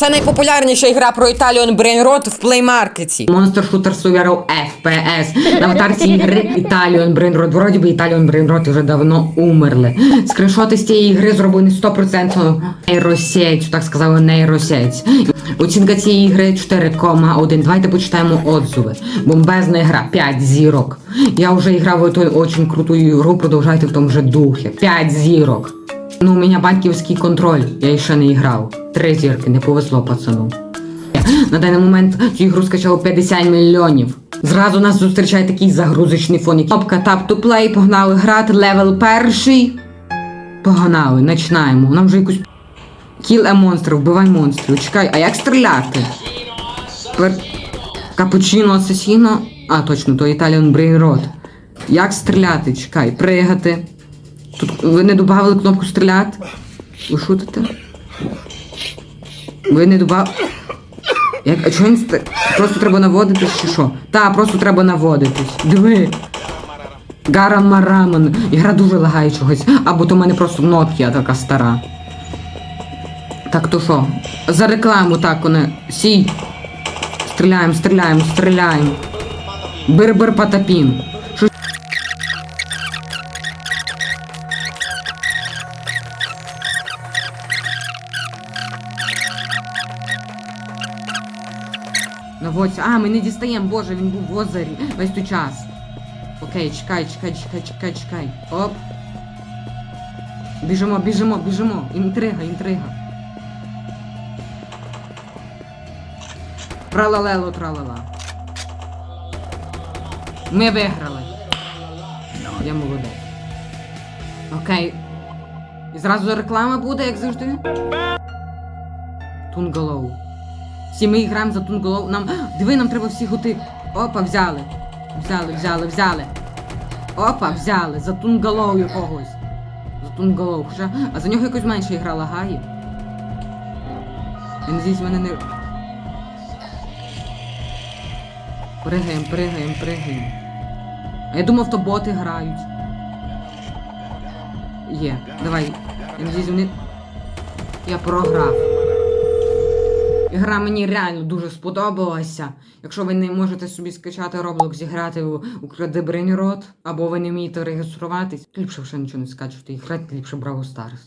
Це найпопулярніша ігра про Italian Brain Rot в Market. Monster Shooter Survival FPS. На аватарці ігри Italian Brain Rot. Вроді би Italian Brain Rot вже давно умерли. Скріншоти з цієї ігри зроблені 100% нейросеть, так сказала нейросеть. Оцінка цієї ігри 4,1. Давайте почитаємо отзиви. Бомбезна гра, 5 зірок. Я вже грав в эту очень крутую ігру, продовжайте в тому же духі. 5 зірок. Ну, у мене батьківський контроль, я ще не грав. Три зірки, не повезло пацану. На даний момент цю ігру скачало 50 мільйонів. Зразу нас зустрічає такий загрузочний фон. Кнопка Tap to Play, погнали грати, левел перший. Погнали, починаємо. Нам вже якусь. Kill a monster, вбивай монстрів. Чекай, а як стріляти? Пер... Капучино асасіно. А, точно, то Italian Brain Rot. Як стріляти? Чекай, пригати. Тут ви не додавали кнопку стріляти? Ви шутите? Ви не додав. Як, а чого він ст... Просто треба наводитись чи що? Та, просто треба наводитись. Диви. Гарамарамен. Ігра дуже лагає чогось. Або то в мене просто Nokia така стара. Так то що? За рекламу так вони. Сій. Стріляємо, стріляємо, стріляємо. Бир-бир Що Наводься. А, ми не дістаємо, боже, він був в озері весь той час. Окей, чекай, чекай, чекай, чекай, чекай. Оп. Біжимо, біжимо, біжимо. Інтрига, інтрига. Тралалело, тралала. Ми виграли. Я молодець. Окей. І зразу реклама буде, як завжди. Тунгалоу. Всі ми граємо за Тунголов. Нам. Диви, нам треба всі готи. Опа, взяли. Взяли, взяли, взяли. Опа, взяли. За Тунголов якогось. За Тунголов. Хоча. А за нього якось менше ігра лагає. Я надіюсь, мене не. Пригаємо, пригаємо, пригаємо. А я думав, то боти грають. Є, давай. Я надіюсь, вони. Я програв. Ігра мені реально дуже сподобалася. Якщо ви не можете собі скачати Roblox, зіграти у у Brain або ви не вмієте реєструватись, ліпше вже нічого не скачувати і грати ліпше Браво Stars.